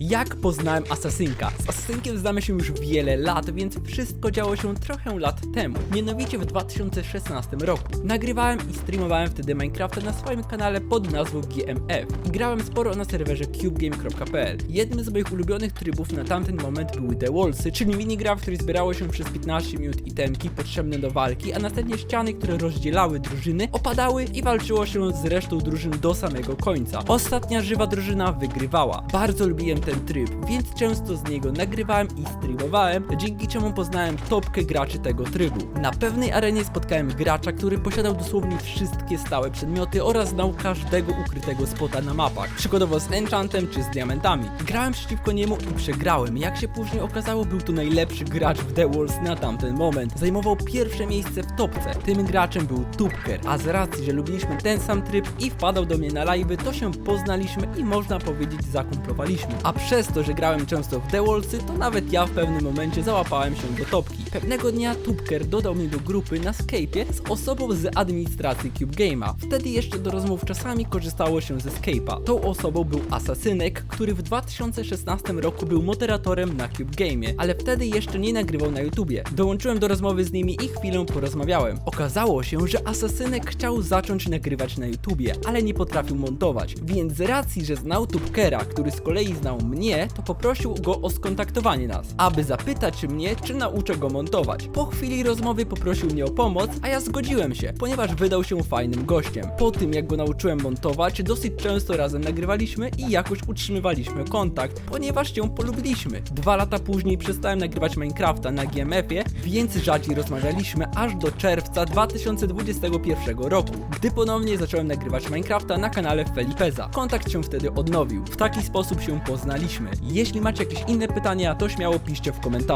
Jak poznałem Asasynka? Z Asasynkiem znamy się już wiele lat, więc wszystko działo się trochę lat temu. Mianowicie w 2016 roku. Nagrywałem i streamowałem wtedy Minecrafta na swoim kanale pod nazwą GMF. I grałem sporo na serwerze cubegame.pl. Jednym z moich ulubionych trybów na tamten moment były The Wallsy, czyli minigra, w której zbierało się przez 15 minut itemki potrzebne do walki, a następnie ściany, które rozdzielały drużyny, opadały i walczyło się z resztą drużyn do samego końca. Ostatnia żywa drużyna wygrywała. Bardzo lubiłem ten tryb, więc często z niego nagrywałem i streamowałem, dzięki czemu poznałem topkę graczy tego trybu. Na pewnej arenie spotkałem gracza, który posiadał dosłownie wszystkie stałe przedmioty oraz znał każdego ukrytego spota na mapach, przykładowo z enchantem czy z diamentami. Grałem przeciwko niemu i przegrałem. Jak się później okazało, był to najlepszy gracz w The Walls na tamten moment. Zajmował pierwsze miejsce w topce. Tym graczem był Tubker, a z racji, że lubiliśmy ten sam tryb i wpadał do mnie na live'y, to się poznaliśmy i można powiedzieć zakumplowaliśmy. A przez to, że grałem często w Wallsy, to nawet ja w pewnym momencie załapałem się do topki. Pewnego dnia Tubker dodał mnie do grupy na Skype'ie z osobą z administracji Cube Game'a. Wtedy jeszcze do rozmów czasami korzystało się ze Skype'a. Tą osobą był Asasynek, który w 2016 roku był moderatorem na Cube Game'ie, ale wtedy jeszcze nie nagrywał na YouTubie. Dołączyłem do rozmowy z nimi i chwilę porozmawiałem. Okazało się, że Asasynek chciał zacząć nagrywać na YouTubie, ale nie potrafił montować, więc z racji, że znał Tubkera, który z kolei znał mnie, to poprosił go o skontaktowanie nas, aby zapytać mnie, czy nauczę go montować. Po chwili rozmowy poprosił mnie o pomoc, a ja zgodziłem się, ponieważ wydał się fajnym gościem. Po tym, jak go nauczyłem montować, dosyć często razem nagrywaliśmy i jakoś utrzymywaliśmy kontakt, ponieważ się polubiliśmy. Dwa lata później przestałem nagrywać Minecrafta na GMF-ie, więc rzadziej rozmawialiśmy aż do czerwca 2021 roku, gdy ponownie zacząłem nagrywać Minecrafta na kanale Felipeza. Kontakt się wtedy odnowił. W taki sposób się poznaliśmy. Jeśli macie jakieś inne pytania, to śmiało piszcie w komentarzach.